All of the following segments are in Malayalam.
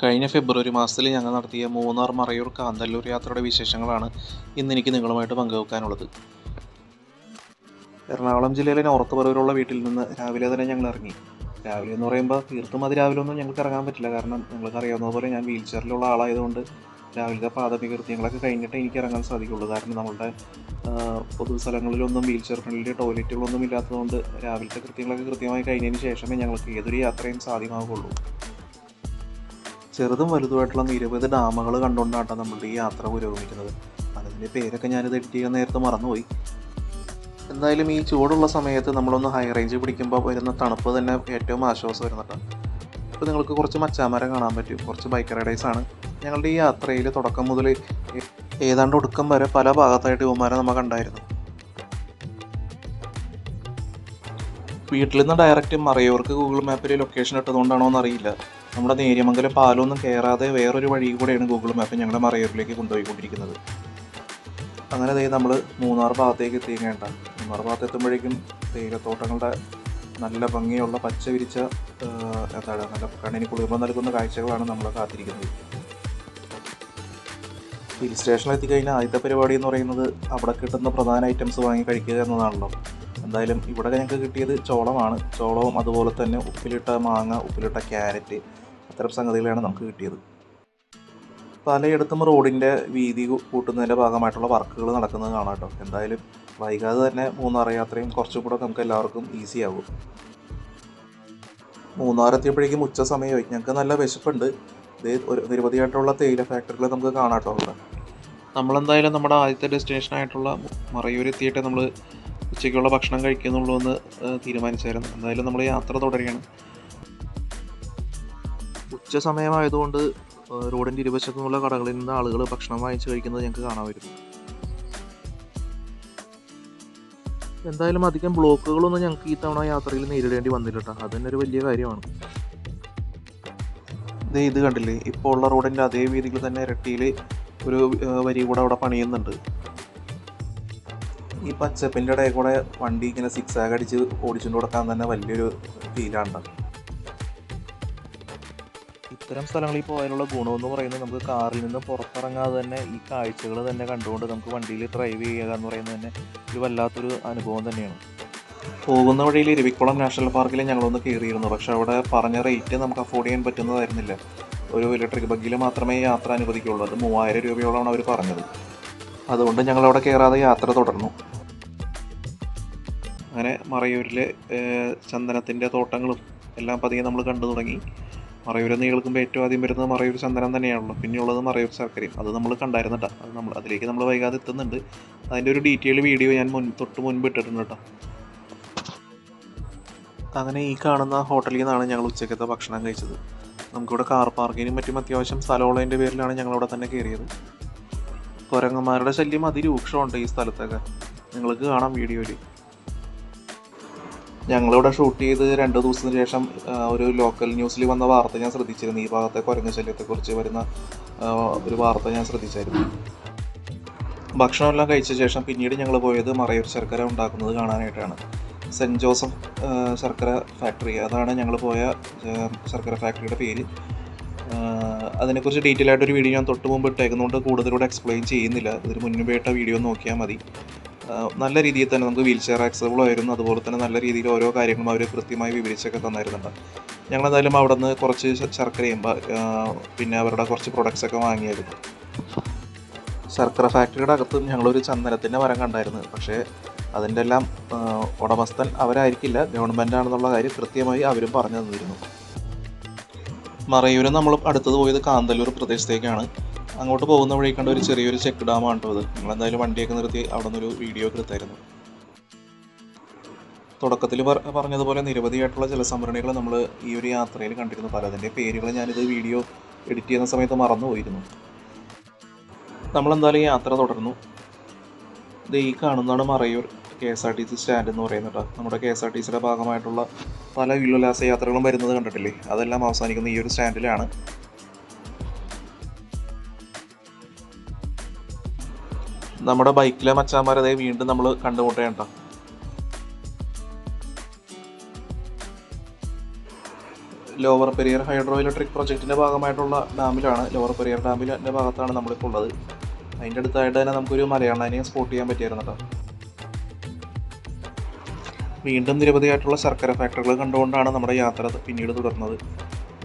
കഴിഞ്ഞ ഫെബ്രുവരി മാസത്തിൽ ഞങ്ങൾ നടത്തിയ മൂന്നാർ മറയൂർ കാന്തല്ലൂർ യാത്രയുടെ വിശേഷങ്ങളാണ് ഇന്ന് എനിക്ക് നിങ്ങളുമായിട്ട് പങ്കുവെക്കാനുള്ളത്. എറണാകുളം ജില്ലയിലെ നോർത്ത് പറവൂരുള്ള വീട്ടിൽ നിന്ന് രാവിലെ തന്നെ ഞങ്ങൾ ഇറങ്ങി. രാവിലെ എന്ന് പറയുമ്പോൾ തീർത്തും അതിരാവിലെ ഒന്നും ഞങ്ങൾക്ക് ഇറങ്ങാൻ പറ്റില്ല. കാരണം നിങ്ങൾക്ക് അറിയാവുന്ന പോലെ ഞാൻ വീൽ ചെയറിലുള്ള ആളായതുകൊണ്ട് രാവിലത്തെ പ്രാഥമിക കൃത്യങ്ങളൊക്കെ കഴിഞ്ഞിട്ട് എനിക്ക് ഇറങ്ങാൻ സാധിക്കുള്ളൂ. കാരണം നമ്മളുടെ പൊതു പൊതുസ്ഥലങ്ങളിലൊന്നും വീൽ ചെയർ ഫ്രണ്ട്ലി ടോയ്ലറ്റുകളൊന്നും ഇല്ലാത്തതുകൊണ്ട് രാവിലത്തെ കൃത്യങ്ങളൊക്കെ കൃത്യമായി കഴിഞ്ഞതിന് ശേഷമേ ഞങ്ങൾക്ക് ഏതൊരു യാത്രയും സാധ്യമാവുകയുള്ളൂ. ചെറുതും വലുതുമായിട്ടുള്ള നിരവധി ഡാമുകൾ കണ്ടുകൊണ്ടാണ് നമ്മളുടെ ഈ യാത്ര പുരോഗമിക്കുന്നത്. അതിന്റെ പേരൊക്കെ ഞാനിത് എഡിറ്റ് ചെയ്യാൻ നേരത്തെ മറന്നുപോയി. എന്തായാലും ഈ ചൂടുള്ള സമയത്ത് നമ്മളൊന്ന് ഹൈ റേഞ്ച് പിടിക്കുമ്പോൾ വരുന്ന തണുപ്പ് തന്നെ ഏറ്റവും ആശ്വാസം വരുന്നുണ്ട് അപ്പോൾ നിങ്ങൾക്ക് കുറച്ച് മച്ചാമരം കാണാൻ പറ്റും. കുറച്ച് ബൈക്ക് റൈഡേഴ്സ് ആണ്. ഞങ്ങളുടെ ഈ യാത്രയിൽ തുടക്കം മുതൽ ഏതാണ്ട് ഒടുക്കം വരെ പല ഭാഗത്തായിട്ട് ഇവന്മാരെ നമ്മൾ കണ്ടായിരുന്നു. വീട്ടിൽ നിന്ന് ഡയറക്റ്റ് മറയൂർക്ക് ഗൂഗിൾ മാപ്പിൽ ലൊക്കേഷൻ ഇട്ടതുകൊണ്ടാണോ എന്നറിയില്ല. നമ്മുടെ നേര്യമംഗലം പാലമൊന്നും കയറാതെ വേറൊരു വഴി കൂടെയാണ് ഗൂഗിൾ മാപ്പ് ഞങ്ങളുടെ മറയൂരിലേക്ക് കൊണ്ടുപോയിക്കൊണ്ടിരിക്കുന്നത്. അങ്ങനെ ദേ നമ്മൾ മൂന്നാർ ഭാഗത്തേക്ക് എത്തിക്കേണ്ട മൂന്നാർ ഭാഗത്ത് എത്തുമ്പോഴേക്കും തേയിലത്തോട്ടങ്ങളുടെ നല്ല ഭംഗിയുള്ള പച്ച വിരിച്ച എന്താണ് നല്ല കണ്ണിന് കുളിർമ നൽകുന്ന കാഴ്ചകളാണ് നമ്മളെ കാത്തിരിക്കുന്നത്. ഹിൽ സ്റ്റേഷനിൽ എത്തിക്കഴിഞ്ഞാൽ ആദ്യത്തെ പരിപാടി എന്ന് പറയുന്നത് അവിടെ കിട്ടുന്ന പ്രധാന ഐറ്റംസ് വാങ്ങി കഴിക്കുക എന്നതാണല്ലോ. എന്തായാലും ഇവിടെ ഞങ്ങൾക്ക് കിട്ടിയത് ചോളമാണ്. ചോളവും അതുപോലെ തന്നെ ഉപ്പിലിട്ട മാങ്ങ ഉപ്പിലിട്ട ക്യാരറ്റ് അത്തരം സംഗതികളാണ് നമുക്ക് കിട്ടിയത്. പലയിടത്തും റോഡിന്റെ വീതി കൂട്ടുന്നതിന്റെ ഭാഗമായിട്ടുള്ള വർക്കുകൾ നടക്കുന്നത് കാണാം കേട്ടോ. എന്തായാലും വൈകാതെ തന്നെ മൂന്നാർ യാത്രയും കുറച്ചും കൂടെ നമുക്ക് എല്ലാവർക്കും ഈസി ആകും മൂന്നാർ എത്തിയപ്പോഴേക്കും ഉച്ച സമയമായി. ഞങ്ങൾക്ക് നല്ല വിശപ്പുണ്ട്. ഇത് ഒരു നിരവധിയായിട്ടുള്ള തേയില ഫാക്ടറികൾ നമുക്ക് കാണാം കേട്ടോ അവിടെ. നമ്മളെന്തായാലും നമ്മുടെ ആദ്യത്തെ ഡെസ്റ്റിനേഷൻ ആയിട്ടുള്ള മറയൂർ എത്തിയിട്ട് നമ്മൾ ഉച്ചയ്ക്കുള്ള ഭക്ഷണം കഴിക്കുന്നുള്ളൂ എന്ന് തീരുമാനിച്ചായിരുന്നു. എന്തായാലും നമ്മൾ യാത്ര തുടരുകയാണ്. ഉച്ച സമയമായതുകൊണ്ട് റോഡിന്റെ ഇരുവശത്തുമുള്ള കടകളിൽ നിന്ന് ആളുകൾ ഭക്ഷണം വാങ്ങിച്ച് കഴിക്കുന്നത് ഞങ്ങൾക്ക് കാണാമായിരുന്നു. എന്തായാലും അധികം ബ്ലോക്കുകളൊന്നും ഞങ്ങൾക്ക് ഈ തവണ യാത്രയിൽ നേരിടേണ്ടി വന്നില്ല കേട്ടോ അത് തന്നെ ഒരു വലിയ കാര്യമാണ്. ഇത് ഇത് കണ്ടില്ലേ? ഇപ്പോൾ ഉള്ള റോഡിന്റെ അതേ വീതിയിൽ തന്നെ ഇരട്ടിയിൽ ഒരു വരി കൂടെ അവിടെ പണിയുന്നുണ്ട്. ഈ പച്ചപ്പിന്റെ ഇടയിൽ കൂടെ വണ്ടി ഇങ്ങനെ സിക്സാഗ് അടിച്ച് ഓടിച്ചുകൊണ്ട് കൊടുക്കാൻ തന്നെ വലിയൊരു ഫീലാണ് ഇത്തരം സ്ഥലങ്ങളിൽ പോയാലുള്ള ഗുണമെന്ന് പറയുന്നത് നമുക്ക് കാറിൽ നിന്ന് പുറത്തിറങ്ങാതെ തന്നെ ഈ കാഴ്ചകൾ തന്നെ കണ്ടുകൊണ്ട് നമുക്ക് വണ്ടിയിൽ ഡ്രൈവ് ചെയ്യുക എന്ന് പറയുന്നത് തന്നെ ഒരു വല്ലാത്തൊരു അനുഭവം തന്നെയാണ്. പോകുന്ന വഴിയിൽ ഇരവിക്കുളം നാഷണൽ പാർക്കിൽ ഞങ്ങളൊന്ന് കയറിയിരുന്നു. പക്ഷെ അവിടെ പറഞ്ഞ റേറ്റ് നമുക്ക് അഫോർഡ് ചെയ്യാൻ പറ്റുന്നതായിരുന്നില്ല. ഒരു ഇലക്ട്രിക് ബഗ്ഗിൽ മാത്രമേ യാത്ര അനുവദിക്കുള്ളൂ. അത് മൂവായിരം രൂപയോളമാണ് അവർ പറഞ്ഞത്. അതുകൊണ്ട് ഞങ്ങളവിടെ കയറാതെ യാത്ര തുടർന്നു. അങ്ങനെ മറയൂരിലെ ചന്ദനത്തിന്റെ തോട്ടങ്ങളും എല്ലാം പതിയെ നമ്മൾ കണ്ടു തുടങ്ങി. മറയൂർ എന്ന് കേൾക്കുമ്പോൾ ഏറ്റവും ആദ്യം വരുന്നത് മറയൂർ ചന്ദനം തന്നെയാണല്ലോ. പിന്നെയുള്ളത് മറയൂർ ശർക്കരയും. അത് നമ്മൾ കണ്ടായിരുന്നു അത് നമ്മൾ അതിലേക്ക് നമ്മൾ വൈകാതെ എത്തുന്നുണ്ട്. അതിന്റെ ഒരു ഡീറ്റെയിൽ വീഡിയോ ഞാൻ മുൻ തൊട്ട് മുൻപ് ഇട്ടിട്ടുണ്ട് കേട്ടോ. അങ്ങനെ ഈ കാണുന്ന ഹോട്ടലിൽ നിന്നാണ് ഞങ്ങൾ ഉച്ചക്കത്തെ ഭക്ഷണം കഴിച്ചത്. നമുക്കിവിടെ കാർ പാർക്കിനും മറ്റും അത്യാവശ്യം സ്ഥലമുള്ളതിന്റെ പേരിലാണ് ഞങ്ങളവിടെ തന്നെ കയറിയത്. കുരങ്ങന്മാരുടെ ശല്യം അതിരൂക്ഷമുണ്ട് ഈ സ്ഥലത്തൊക്കെ. നിങ്ങൾക്ക് കാണാം വീഡിയോയിൽ ഞങ്ങളിവിടെ ഷൂട്ട് ചെയ്ത് രണ്ട് ദിവസത്തിന് ശേഷം ഒരു ലോക്കൽ ന്യൂസിൽ വന്ന വാർത്ത ഞാൻ ശ്രദ്ധിച്ചിരുന്നു. ഈ ഭാഗത്തെ കുരങ്ങ് ശല്യത്തെക്കുറിച്ച് വരുന്ന ഒരു വാർത്ത ഞാൻ ശ്രദ്ധിച്ചായിരുന്നു. ഭക്ഷണമെല്ലാം കഴിച്ച ശേഷം പിന്നീട് ഞങ്ങൾ പോയത് മറയൂർ ശർക്കര ഉണ്ടാക്കുന്നത് കാണാനായിട്ടാണ്. സെന്റ് ജോസഫ് ശർക്കര ഫാക്ടറി അതാണ് ഞങ്ങൾ പോയ ശർക്കര ഫാക്ടറിയുടെ പേര്. അതിനെക്കുറിച്ച് ഡീറ്റെയിൽ ആയിട്ടൊരു വീഡിയോ ഞാൻ തൊട്ട് മുമ്പ് ഇട്ടേക്കുന്നതുകൊണ്ട് കൂടുതലൂടെ എക്സ്പ്ലെയിൻ ചെയ്യുന്നില്ല. ഇതിന് മുന്നേ ഇട്ട വീഡിയോ നോക്കിയാൽ മതി. നല്ല രീതിയിൽ തന്നെ നമുക്ക് വീൽ ചെയർ ആക്സബിൾ ആയിരുന്നു. അതുപോലെ തന്നെ നല്ല രീതിയിൽ ഓരോ കാര്യങ്ങളും അവർ കൃത്യമായി വിവരിച്ചൊക്കെ തന്നായിരുന്നുണ്ട്. ഞങ്ങളെന്തായാലും അവിടെ നിന്ന് കുറച്ച് ശർക്കരയും പിന്നെ അവരുടെ കുറച്ച് പ്രൊഡക്ട്സ് ഒക്കെ വാങ്ങിയായിരുന്നു. ശർക്കര ഫാക്ടറിയുടെ അകത്തും ഞങ്ങളൊരു ചന്ദനത്തിന്റെ മരം കണ്ടായിരുന്നു. പക്ഷേ അതിന്റെ എല്ലാം ഉടമസ്ഥൻ അവരായിരിക്കില്ല. ഗവൺമെന്റ് ആണെന്നുള്ള കാര്യം കൃത്യമായി അവരും പറഞ്ഞു തന്നിരുന്നു. മറയൂരും നമ്മൾ അടുത്തത് പോയത് കാന്തല്ലൂർ പ്രദേശത്തേക്കാണ്. അങ്ങോട്ട് പോകുന്ന വഴി കണ്ട ഒരു ചെറിയൊരു ചെക്ക് ഡാമാണ് കേട്ടോ ഇത് ഞങ്ങളെന്തായാലും വണ്ടിയൊക്കെ നിർത്തി അവിടെ നിന്നൊരു വീഡിയോ ഒക്കെ എടുത്തായിരുന്നു. തുടക്കത്തിൽ പറഞ്ഞതുപോലെ നിരവധിയായിട്ടുള്ള ജലസംഭരണികൾ നമ്മൾ ഈ ഒരു യാത്രയിൽ കണ്ടിരുന്നു. പലതിന്റെ പേരുകൾ ഞാനിത് വീഡിയോ എഡിറ്റ് ചെയ്യുന്ന സമയത്ത് മറന്നുപോയിരുന്നു. നമ്മളെന്തായാലും യാത്ര തുടർന്നു. ഇത് ഈ കാണുന്നതാണ് Marayoor K S R T C stand എന്ന് പറയുന്നത് നമ്മുടെ കെ എസ് ആർ ടി സിയുടെ ഭാഗമായിട്ടുള്ള പല വില്ലുല്ലാസ യാത്രകളും വരുന്നത് കണ്ടിട്ടില്ലേ? അതെല്ലാം അവസാനിക്കുന്ന ഈ ഒരു സ്റ്റാൻഡിലാണ്. നമ്മുടെ ബൈക്കിലെ മച്ചാന്മാരതേ വീണ്ടും നമ്മൾ കണ്ടുമുട്ടേണ്ട ലോവർ പെരിയർ ഹൈഡ്രോ ഇലക്ട്രിക് പ്രൊജക്റ്റിന്റെ ഭാഗമായിട്ടുള്ള ഡാമിലാണ്. ലോവർ പെരിയർ ഡാമിന്റെ ഭാഗത്താണ് നമ്മളിപ്പോൾ ഉള്ളത്. അതിന്റെ അടുത്തായിട്ട് തന്നെ നമുക്കൊരു മലയാളനെ സ്പോട്ട് ചെയ്യാൻ പറ്റിയായിരുന്നു കേട്ടോ വീണ്ടും നിരവധിയായിട്ടുള്ള ശർക്കര ഫാക്ടറികൾ കണ്ടുകൊണ്ടാണ് നമ്മുടെ യാത്ര പിന്നീട് തുടർന്നത്.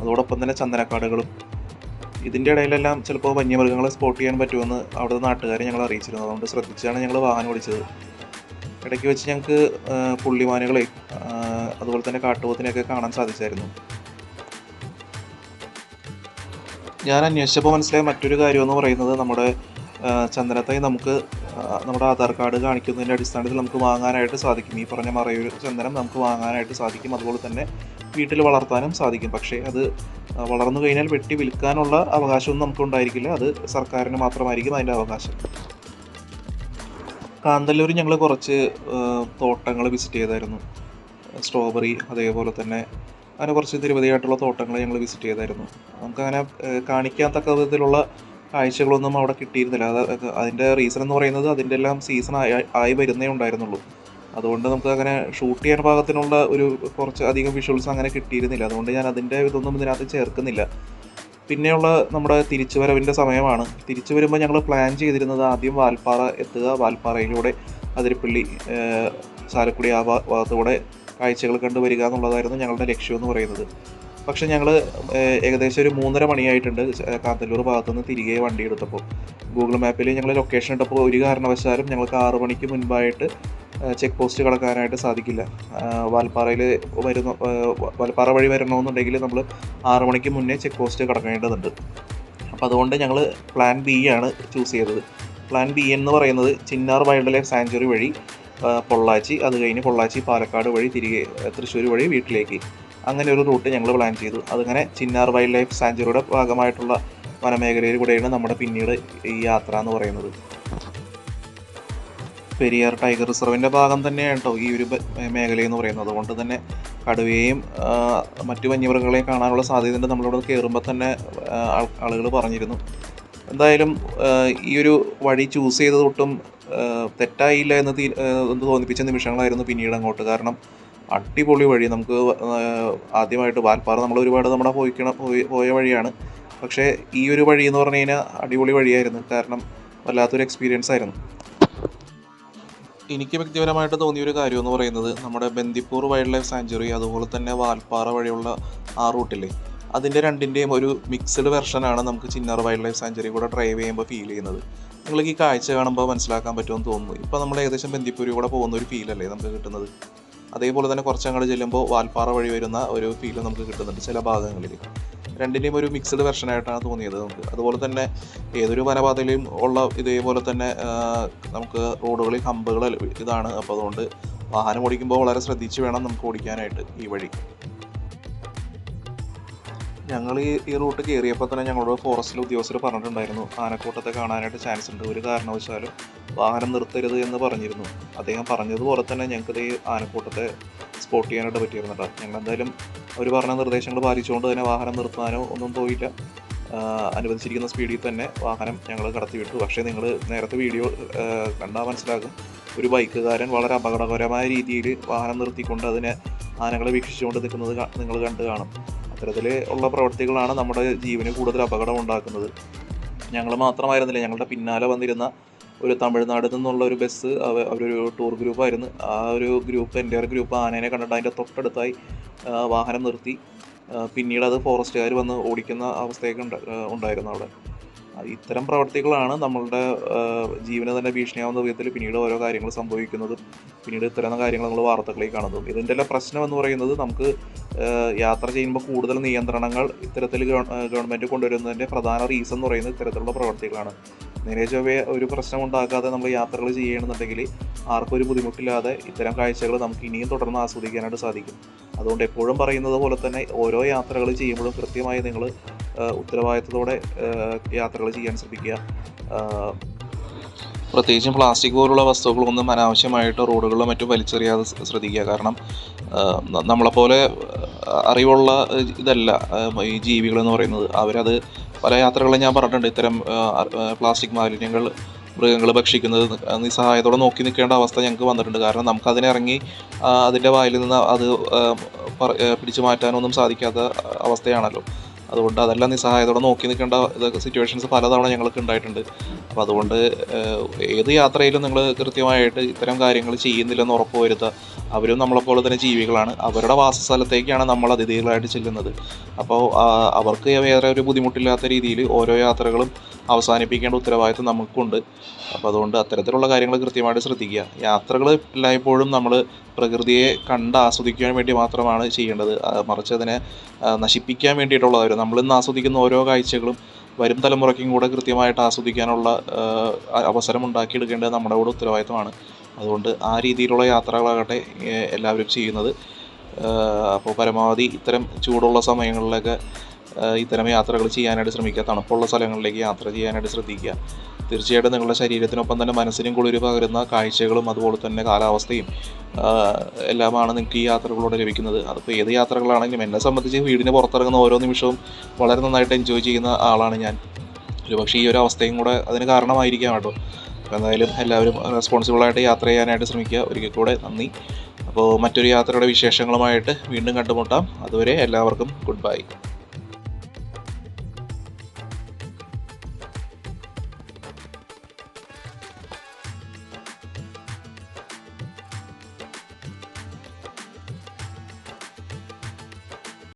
അതോടൊപ്പം തന്നെ ചന്ദനക്കാടുകളും ഇതിന്റെ ഇടയിലെല്ലാം ചിലപ്പോൾ വന്യമൃഗങ്ങളെ സ്പോട്ട് ചെയ്യാൻ പറ്റുമെന്ന് അവിടുത്തെ നാട്ടുകാരെ ഞങ്ങൾ അറിയിച്ചിരുന്നു. അതുകൊണ്ട് ശ്രദ്ധിച്ചാണ് ഞങ്ങൾ വാഹനം ഓടിച്ചത്. ഇടയ്ക്ക് വെച്ച് ഞങ്ങൾക്ക് പുള്ളിമാനുകളെ അതുപോലെ തന്നെ കാട്ടുപോത്തിനെയൊക്കെ കാണാൻ സാധിച്ചായിരുന്നു. ഞാൻ അന്വേഷിച്ചപ്പോൾ മനസ്സിലായ മറ്റൊരു കാര്യമെന്ന് പറയുന്നത് നമ്മുടെ ചന്ദനത്തായി ചന്ദനത്തൈ നമുക്ക് നമ്മുടെ ആധാർ കാർഡ് കാണിക്കുന്നതിന്റെ അടിസ്ഥാനത്തിൽ നമുക്ക് വാങ്ങാനായിട്ട് സാധിക്കും. ഈ പറഞ്ഞ മറയൂർ ചന്ദനം നമുക്ക് വാങ്ങാനായിട്ട് സാധിക്കും. അതുപോലെ തന്നെ വീട്ടിൽ വളർത്താനും സാധിക്കും. പക്ഷേ അത് വളർന്നു കഴിഞ്ഞാൽ വെട്ടി വിൽക്കാനുള്ള അവകാശമൊന്നും നമുക്ക് ഉണ്ടായിരിക്കില്ല അത് സർക്കാരിന് മാത്രമായിരിക്കും അതിന്റെ അവകാശം. കാന്തല്ലൂർ ഞങ്ങൾ കുറച്ച് തോട്ടങ്ങൾ വിസിറ്റ് ചെയ്തായിരുന്നു. സ്ട്രോബെറി അതേപോലെ തന്നെ അങ്ങനെ കുറച്ച് നിരവധിയായിട്ടുള്ള തോട്ടങ്ങൾ ഞങ്ങൾ വിസിറ്റ് ചെയ്തായിരുന്നു. നമുക്കങ്ങനെ കാണിക്കാൻ തക്ക വിധത്തിലുള്ള കാഴ്ചകളൊന്നും അവിടെ കിട്ടിയിരുന്നില്ല. അത് അതിന്റെ റീസൺ എന്ന് പറയുന്നത് അതിന്റെ എല്ലാം സീസൺ ആയി ആയി വരുന്നേ ഉണ്ടായിരുന്നുള്ളൂ. അതുകൊണ്ട് നമുക്ക് അങ്ങനെ ഷൂട്ട് ചെയ്യാൻ പാകത്തിനുള്ള ഒരു കുറച്ച് അധികം വിഷ്വൽസ് അങ്ങനെ കിട്ടിയിരുന്നില്ല. അതുകൊണ്ട് ഞാൻ അതിന്റെ ഇതൊന്നും ഇതിനകത്ത് ചേർക്കുന്നില്ല. പിന്നെയുള്ള നമ്മുടെ തിരിച്ചു വരവിന്റെ സമയമാണ്. തിരിച്ചു വരുമ്പോൾ ഞങ്ങൾ പ്ലാൻ ചെയ്തിരുന്നത് ആദ്യം വാൽപ്പാറ എത്തുക. വാൽപ്പാറയിലൂടെ അതിരപ്പള്ളി ചാലക്കുടി ആ ഭാഗത്തൂടെ കാഴ്ചകൾ കണ്ടു വരിക എന്നുള്ളതായിരുന്നു ഞങ്ങളുടെ ലക്ഷ്യം എന്ന് പറയുന്നത്. പക്ഷേ ഞങ്ങൾ ഏകദേശം ഒരു മൂന്നര മണിയായിട്ടുണ്ട് കാന്തല്ലൂർ ഭാഗത്തുനിന്ന് തിരികെ വണ്ടി എടുത്തപ്പോൾ. ഗൂഗിൾ മാപ്പിൽ ഞങ്ങൾ ലൊക്കേഷൻ ഇട്ടപ്പോൾ ഒരു കാരണവശാലും ഞങ്ങൾക്ക് ആറു മണിക്ക് മുൻപായിട്ട് ചെക്ക് പോസ്റ്റ് കടക്കാനായിട്ട് സാധിക്കില്ല. വാൽപ്പാറയിൽ വരുന്ന വാൽപ്പാറ വഴി വരണമെന്നുണ്ടെങ്കിൽ നമ്മൾ ആറു മണിക്ക് മുന്നേ ചെക്ക് പോസ്റ്റ് കടക്കേണ്ടതുണ്ട്. അപ്പോൾ അതുകൊണ്ട് ഞങ്ങൾ പ്ലാൻ ബി ആണ് ചൂസ് ചെയ്തത്. പ്ലാൻ ബി എന്ന് പറയുന്നത് ചിന്നാർ വൈൽഡ് ലൈഫ് സാഞ്ചുറി വഴി പൊള്ളാച്ചി അത് കഴിഞ്ഞ് പൊള്ളാച്ചി പാലക്കാട് വഴി തിരികെ തൃശ്ശൂർ വഴി വീട്ടിലേക്ക്. അങ്ങനെ ഒരു റൂട്ട് ഞങ്ങൾ പ്ലാൻ ചെയ്തു. അതങ്ങനെ ചിന്നാർ വൈൽഡ് ലൈഫ് സാഞ്ചുറിയുടെ ഭാഗമായിട്ടുള്ള വനമേഖലയിൽ കൂടെയാണ് നമ്മുടെ പിന്നീട് ഈ യാത്ര എന്ന് പറയുന്നത്. പെരിയാർ ടൈഗർ റിസർവിന്റെ ഭാഗം തന്നെയാണ് കേട്ടോ ഈ ഒരു മേഖലയെന്ന് പറയുന്നത്. അതുകൊണ്ട് തന്നെ കടുവയെയും മറ്റു വന്യമൃഗങ്ങളെയും കാണാനുള്ള സാധ്യതയുണ്ട്. നമ്മളിവിടെ കയറുമ്പോൾ തന്നെ ആളുകൾ പറഞ്ഞിരുന്നു. എന്തായാലും ഈ ഒരു വഴി ചൂസ് ചെയ്തത് ഒട്ടും തെറ്റായില്ല എന്ന് തീ എന്ന് തോന്നിപ്പിച്ച നിമിഷങ്ങളായിരുന്നു പിന്നീട് അങ്ങോട്ട്. കാരണം അടിപൊളി വഴി. നമുക്ക് ആദ്യമായിട്ട് വാൽപ്പാറ നമ്മൾ ഒരുപാട് നമ്മുടെ പോയിക്കണ പോയി പോയ വഴിയാണ്. പക്ഷേ ഈ ഒരു വഴി എന്ന് പറഞ്ഞു കഴിഞ്ഞാൽ അടിപൊളി വഴിയായിരുന്നു. കാരണം വല്ലാത്തൊരു എക്സ്പീരിയൻസ് ആയിരുന്നു. എനിക്ക് വ്യക്തിപരമായിട്ട് തോന്നിയ ഒരു കാര്യം എന്ന് പറയുന്നത് നമ്മുടെ ബന്ദിപ്പൂർ വൈൽഡ് ലൈഫ് സാഞ്ചുറി അതുപോലെ തന്നെ വാൽപ്പാറ വഴിയുള്ള ആ റൂട്ടില്ലേ? അതിന്റെ രണ്ടിന്റെയും ഒരു മിക്സ്ഡ് വെർഷനാണ് നമുക്ക് ചിന്നാർ വൈൽഡ് ലൈഫ് സാഞ്ചുറി കൂടെ ഡ്രൈവ് ചെയ്യുമ്പോൾ ഫീൽ ചെയ്യുന്നത്. നിങ്ങൾക്ക് ഈ കാഴ്ച കാണുമ്പോൾ മനസ്സിലാക്കാൻ പറ്റുമെന്ന് തോന്നുന്നു. ഇപ്പോൾ നമ്മൾ ഏകദേശം ബന്ദിപ്പൂരി കൂടെ പോകുന്ന ഒരു ഫീലല്ലേ നമുക്ക് കിട്ടുന്നത്? അതേപോലെ തന്നെ കുറച്ച് അങ്ങോട്ട് ചെല്ലുമ്പോൾ വാൽപ്പാറ വഴി വരുന്ന ഒരു ഫീൽ നമുക്ക് കിട്ടുന്നുണ്ട് ചില ഭാഗങ്ങളിൽ രണ്ടിന്റെയും ഒരു മിക്സ്ഡ് വെർഷനായിട്ടാണ് തോന്നിയത് നമുക്ക്. അതുപോലെ തന്നെ ഏതൊരു വനപാതയിലും ഉള്ള ഇതേപോലെ തന്നെ നമുക്ക് റോഡുകളിൽ കമ്പുകൾ ഇതാണ്. അപ്പോൾ അതുകൊണ്ട് വാഹനം ഓടിക്കുമ്പോൾ വളരെ ശ്രദ്ധിച്ച് വേണം നമുക്ക് ഓടിക്കാനായിട്ട് ഈ വഴി. ഞങ്ങൾ ഈ ഈ റൂട്ട് കയറിയപ്പോൾ തന്നെ ഞങ്ങളോട് ഫോറസ്റ്റിലെ ഉദ്യോഗസ്ഥർ പറഞ്ഞിട്ടുണ്ടായിരുന്നു ആനക്കൂട്ടത്തെ കാണാനായിട്ട് ചാൻസ് ഉണ്ട്. ഒരു കാരണവശാലും വാഹനം നിർത്തരുത് എന്ന് പറഞ്ഞിരുന്നു. അദ്ദേഹം പറഞ്ഞതുപോലെ തന്നെ ഞങ്ങൾക്ക് ഈ ആനക്കൂട്ടത്തെ സ്പോട്ട് ചെയ്യാനായിട്ട് പറ്റിയിരുന്നില്ല ഞങ്ങൾ എന്തായാലും അവർ പറഞ്ഞ നിർദ്ദേശങ്ങൾ പാലിച്ചുകൊണ്ട് തന്നെ വാഹനം നിർത്താനോ ഒന്നും പോയില്ല. അനുവദിച്ചിരിക്കുന്ന സ്പീഡിൽ തന്നെ വാഹനം ഞങ്ങൾ കടത്തിവിട്ടു. പക്ഷേ നിങ്ങൾ നേരത്തെ വീഡിയോ കണ്ടാൽ മനസ്സിലാകും. ഒരു ബൈക്കുകാരൻ വളരെ അപകടകരമായ രീതിയിൽ വാഹനം നിർത്തിക്കൊണ്ട് അതിനെ ആനകളെ വീക്ഷിച്ചുകൊണ്ട് നിൽക്കുന്നത് നിങ്ങൾ കണ്ടു കാണും. അത്തരത്തിൽ ഉള്ള പ്രവൃത്തികളാണ് നമ്മുടെ ജീവന് കൂടുതൽ അപകടം ഉണ്ടാക്കുന്നത്. ഞങ്ങൾ മാത്രമായിരുന്നില്ല ഞങ്ങളുടെ പിന്നാലെ വന്നിരുന്ന ഒരു തമിഴ്നാട് നിന്നുള്ള ഒരു ബസ് അവ- അവരൊരു ടൂർ ഗ്രൂപ്പായിരുന്നു ആ ഒരു ഗ്രൂപ്പ് എന്റെ ഒരു ഗ്രൂപ്പ് ആനേനെ കണ്ടിട്ട് അതിന്റെ തൊട്ടടുത്തായി വാഹനം നിർത്തി. പിന്നീട് അത് ഫോറസ്റ്റുകാർ വന്ന് ഓടിക്കുന്ന അവസ്ഥയൊക്കെ ഉണ്ട് ഉണ്ടായിരുന്നു അവിടെ. ഇത്തരം പ്രവർത്തികളാണ് നമ്മളുടെ ജീവന തന്നെ ഭീഷണിയാവുന്ന വിധത്തിൽ പിന്നീട് ഓരോ കാര്യങ്ങൾ സംഭവിക്കുന്നതും പിന്നീട് ഇത്തരം കാര്യങ്ങൾ നമ്മൾ വാർത്തകളിൽ കാണുന്നതും. ഇതിന്റെ എല്ലാം പ്രശ്നം എന്ന് പറയുന്നത് നമുക്ക് യാത്ര ചെയ്യുമ്പോൾ കൂടുതൽ നിയന്ത്രണങ്ങൾ ഇത്തരത്തിൽ ഗവൺമെന്റ് കൊണ്ടുവരുന്നതിന്റെ പ്രധാന റീസൺ എന്ന് പറയുന്നത് ഇത്തരത്തിലുള്ള പ്രവർത്തികളാണ്. നേരെ ചൊവ്വേ ഒരു പ്രശ്നം ഉണ്ടാക്കാതെ നമ്മൾ യാത്രകൾ ചെയ്യണമെന്നുണ്ടെങ്കിൽ ആർക്കും ഒരു ബുദ്ധിമുട്ടില്ലാതെ ഇത്തരം കാഴ്ചകൾ നമുക്ക് ഇനിയും തുടർന്ന് ആസ്വദിക്കാനായിട്ട് സാധിക്കും. അതുകൊണ്ട് എപ്പോഴും പറയുന്നത് പോലെ തന്നെ ഓരോ യാത്രകൾ ചെയ്യുമ്പോഴും കൃത്യമായി നിങ്ങൾ ഉത്തരവാദിത്തത്തോടെ യാത്രകൾ ചെയ്യാൻ ശ്രമിക്കുക. പ്രത്യേകിച്ചും പ്ലാസ്റ്റിക് പോലുള്ള വസ്തുക്കളൊന്നും അനാവശ്യമായിട്ട് റോഡുകളിലും മറ്റും വലിച്ചെറിയാതെ ശ്രദ്ധിക്കുക. കാരണം നമ്മളെപ്പോലെ അറിവുള്ള ഇതല്ല ഈ ജീവികൾ എന്ന് പറയുന്നത്. അവരത് പല യാത്രകളും ഞാൻ പറഞ്ഞിട്ടുണ്ട്. ഇത്തരം പ്ലാസ്റ്റിക് മാലിന്യങ്ങൾ മൃഗങ്ങൾ ഭക്ഷിക്കുന്നത് നിസ്സഹായത്തോടെ നോക്കി നിൽക്കേണ്ട അവസ്ഥ ഞങ്ങൾക്ക് വന്നിട്ടുണ്ട്. കാരണം നമുക്കതിനിറങ്ങി അതിന്റെ വായിൽ നിന്ന് അത് പിടിച്ചു മാറ്റാനൊന്നും സാധിക്കാത്ത അവസ്ഥയാണല്ലോ. അതുകൊണ്ട് അതെല്ലാം സഹായത്തോടെ നോക്കി നിൽക്കേണ്ട സിറ്റുവേഷൻസ് പലതവണ ഞങ്ങൾക്ക് ഉണ്ടായിട്ടുണ്ട്. അപ്പോൾ അതുകൊണ്ട് ഏത് യാത്രയിലും നിങ്ങൾ കൃത്യമായിട്ട് ഇത്തരം കാര്യങ്ങൾ ചെയ്യുന്നില്ലെന്ന് ഉറപ്പ് വരുത്തുക. അവരും നമ്മളെപ്പോലെ തന്നെ ജീവികളാണ്. അവരുടെ വാസസ്ഥലത്തേക്കാണ് നമ്മൾ അതിഥികളായിട്ട് ചെല്ലുന്നത്. അപ്പോൾ അവർക്ക് വേറെ ഒരു ബുദ്ധിമുട്ടില്ലാത്ത രീതിയിൽ ഓരോ യാത്രകളും അവസാനിപ്പിക്കേണ്ട ഉത്തരവാദിത്വം നമുക്കുണ്ട്. അപ്പോൾ അതുകൊണ്ട് അത്തരത്തിലുള്ള കാര്യങ്ങൾ കൃത്യമായിട്ട് ശ്രദ്ധിക്കുക. യാത്രകൾ എല്ലായ്പ്പോഴും നമ്മൾ പ്രകൃതിയെ കണ്ട് ആസ്വദിക്കാൻ വേണ്ടി മാത്രമാണ് ചെയ്യേണ്ടത്. മറിച്ച് അതിനെ നശിപ്പിക്കാൻ വേണ്ടിയിട്ടുള്ളവർ നമ്മൾ ഇന്ന് ആസ്വദിക്കുന്ന ഓരോ കാഴ്ചകളും വരും തലമുറയ്ക്കും കൂടെ കൃത്യമായിട്ട് ആസ്വദിക്കാനുള്ള അവസരം ഉണ്ടാക്കിയെടുക്കേണ്ടത് നമ്മുടെ കൂടെ ഉത്തരവാദിത്തമാണ് അതുകൊണ്ട് ആ രീതിയിലുള്ള യാത്രകളാകട്ടെ എല്ലാവരും ചെയ്യുന്നത്. അപ്പോൾ പരമാവധി ഇത്തരം ചൂടുള്ള സമയങ്ങളിലൊക്കെ ഇത്തരം യാത്രകൾ ചെയ്യാനായിട്ട് ശ്രമിക്കുക. തണുപ്പുള്ള സ്ഥലങ്ങളിലേക്ക് യാത്ര ചെയ്യാനായിട്ട് ശ്രദ്ധിക്കുക. തീർച്ചയായിട്ടും നിങ്ങളുടെ ശരീരത്തിനൊപ്പം തന്നെ മനസ്സിനും കുളിര് പകരുന്ന കാഴ്ചകളും അതുപോലെ തന്നെ കാലാവസ്ഥയും എല്ലാമാണ് നിങ്ങൾക്ക് ഈ യാത്രകളിലൂടെ ലഭിക്കുന്നത്. അതിപ്പോൾ ഏത് യാത്രകളാണെങ്കിലും എന്നെ സംബന്ധിച്ച് വീടിന് പുറത്തിറങ്ങുന്ന ഓരോ നിമിഷവും വളരെ നന്നായിട്ട് എൻജോയ് ചെയ്യുന്ന ആളാണ് ഞാൻ. ഒരു പക്ഷേ ഈ ഒരു അവസ്ഥയും കൂടെ അതിന് കാരണമായിരിക്കാം കേട്ടോ. അപ്പോൾ എന്തായാലും എല്ലാവരും റെസ്പോൺസിബിളായിട്ട് യാത്ര ചെയ്യാനായിട്ട് ശ്രമിക്കുക. ഒരിക്കൽ കൂടെ നന്ദി. അപ്പോൾ മറ്റൊരു യാത്രയുടെ വിശേഷങ്ങളുമായിട്ട് വീണ്ടും കണ്ടുമുട്ടാം. അതുവരെ എല്ലാവർക്കും ഗുഡ് ബൈ